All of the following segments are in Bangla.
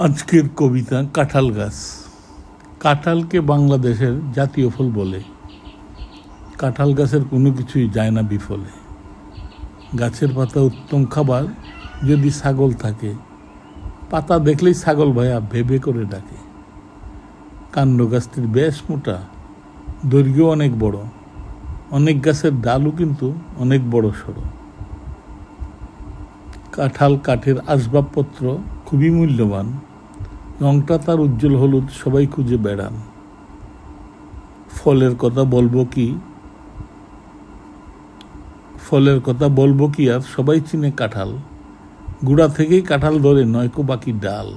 আজকের কবিতা কাঁঠাল গাছ। কাঁঠালকে বাংলাদেশের জাতীয় ফল বলে। কাঁঠাল গাছের কোনো কিছুই যায় না বিফলে। গাছের পাতা উত্তম খাবার যদি ছাগল থাকে। পাতা দেখলেই ছাগল ভাইয়া ভেবে করে ডাকে। কাণ্ড গাছটির বেশ মোটা, দৈর্ঘ্য অনেক বড়। অনেক গাছের ডালও কিন্তু অনেক বড় সড়ো। কাঁঠাল কাঠের আসবাবপত্র খুবই মূল্যবান। রংটা তার উজ্জ্বল হলুদ, সবাই খুঁজে বেড়ান। ফলের কথা বলব কি? ফলের কথা বলব কি আর? সবাই চিনে কাঁঠাল। গুড়া থেকেই কাঁঠাল ধরে নয়কো বাকি ডাল।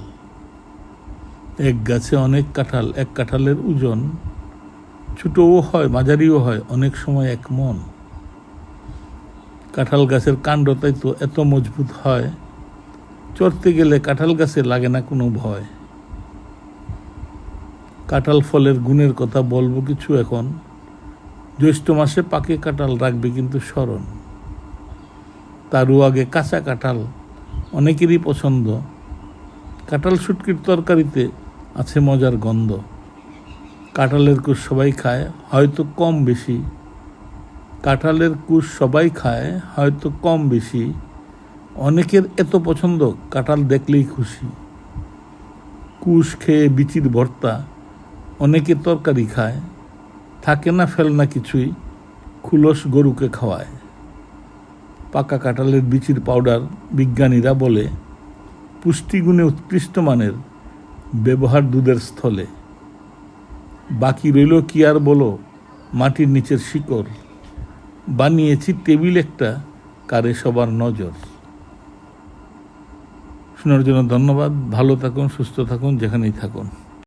এক গাছে অনেক কাঁঠাল, এক কাঁঠালের ওজন ছোটও হয়, মাঝারিও হয়, অনেক সময় এক মন। কাঁঠাল গাছের কাণ্ড তাই তো এত মজবুত হয়। চড়তে গেলে কাঁঠাল গাছে লাগে না কোনো ভয়। কাঁঠাল ফলের গুণের কথা বলব কিছু এখন। জ্যৈষ্ঠ মাসে পাকে কাঁঠাল রাখবে কিন্তু স্মরণ। তারও আগে কাঁচা কাঁঠাল অনেকেরই পছন্দ। কাঁঠাল শুটকির তরকারিতে আছে মজার গন্ধ। কাঁঠালের কুশ সবাই খায়, হয়তো কম বেশি। কাঁঠালের কুশ সবাই খায়, হয়তো কম বেশি। অনেকের এত পছন্দ, কাঁঠাল দেখলেই খুশি। কুশ খেয়ে বিচির ভর্তা, অনেকে তরকারি খায়। থাকে না ফেলনা কিছুই, খুলস গরুকে খাওয়ায়। পাকা কাঁঠালের বিচির পাউডার বিজ্ঞানীরা বলে, পুষ্টিগুণে উৎকৃষ্ট মানের, ব্যবহার দুধের স্থলে। বাকি রইল কি আর বলো, মাটির নিচের শিকড়। বানিয়েছি টেবিল একটা, কারে সবার নজর। শোনার জন্য ধন্যবাদ। ভালো থাকুন সুস্থ থাকুন যেখানেই থাকুন।